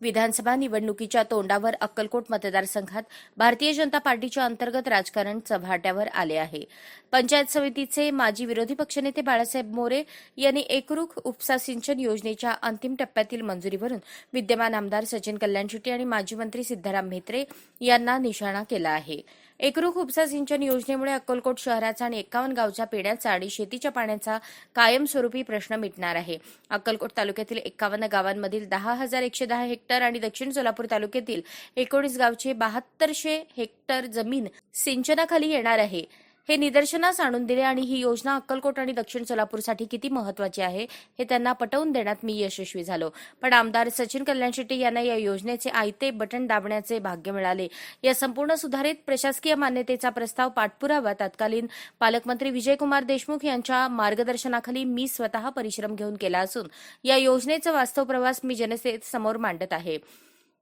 विधानसभा निवडणुकीच्या तोंडावर अक्कलकोट मतदारसंघात भारतीय जनता पार्टीच्या अंतर्गत राजकारण चव्हाट्यावर आले आहे. पंचायत समितीचे माजी विरोधी पक्षनेते बाळासाहेब मोरे यांनी एकरूख उपसा सिंचन योजनेच्या अंतिम टप्प्यातील मंजुरीवरून विद्यमान आमदार सचिन कल्याणशेट्टी आणि माजी मंत्री सिद्धाराम म्हेत्रे यांना निशाणा केला आहे. एकरूख उपसा सिंचन योजनेमुळे अक्कलकोट शहराचा आणि एकावन्न गावच्या पेण्याचा आणि शेतीच्या पाण्याचा कायमस्वरूपी प्रश्न मिटणार आहे. अक्कलकोट तालुक्यातील एकावन्न गावांमधील दहा हजार एकशे दहा हेक्टर आणि दक्षिण सोलापूर तालुक्यातील एकोणीस गावचे बहात्तरशे हेक्टर जमीन सिंचनाखाली येणार आहे. हे निदर्शनास आणून दिले आणि ही योजना अक्कलकोट आणि दक्षिण सोलापूरसाठी किती महत्वाची आहे हे त्यांना पटवून देण्यात मी यशस्वी झालो. पण आमदार सचिन कल्याण शेट्टी यांना या योजनेचे आयते बटन दाबण्याचे भाग्य मिळाले. या संपूर्ण सुधारित प्रशासकीय मान्यतेचा प्रस्ताव पाठपुरावा. तत्कालीन पालकमंत्री विजयकुमार देशमुख यांच्या मार्गदर्शनाखाली मी स्वतः परिश्रम घेऊन केला असून या योजनेचा वास्तव प्रवास मी जनतेसमोर मांडत आहे.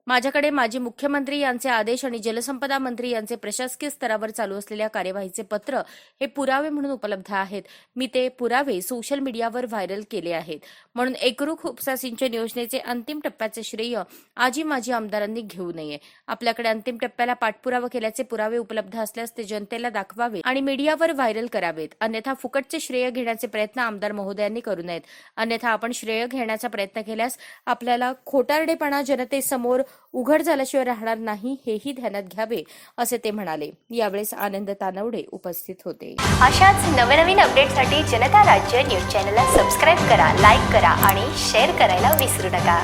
माझ्याकडे माजी मुख्यमंत्री यांचे आदेश आणि जलसंपदा मंत्री यांचे प्रशासकीय स्तरावर चालू असलेल्या कार्यवाहीचे पत्र हे पुरावे म्हणून उपलब्ध आहेत. मी ते पुरावे सोशल मीडियावर व्हायरल केले आहेत. म्हणून एकरूख उपसा सिंचन योजनेचे अंतिम टप्प्याचे श्रेय आजी माजी आमदारांनी घेऊ नये. आपल्याकडे अंतिम टप्प्याला पाठपुरावा केल्याचे पुरावे उपलब्ध असल्यास ते जनतेला दाखवावे आणि मीडियावर व्हायरल करावेत. अन्यथा फुकटचे श्रेय घेण्याचे प्रयत्न आमदार महोदयांनी करू नयेत. अन्यथा आपण श्रेय घेण्याचा प्रयत्न केल्यास आपल्याला खोटारडेपणा जनतेसमोर उघड झाल्याशिवाय राहणार नाही हेही ध्यानात घ्यावे असे ते म्हणाले. यावेळेस आनंद तानवडे उपस्थित होते. अशाच नवनवीन अपडेटसाठी जनता राज्य न्यूज चॅनलला सबस्क्राईब करा लाईक करा आणि शेअर करायला विसरू नका.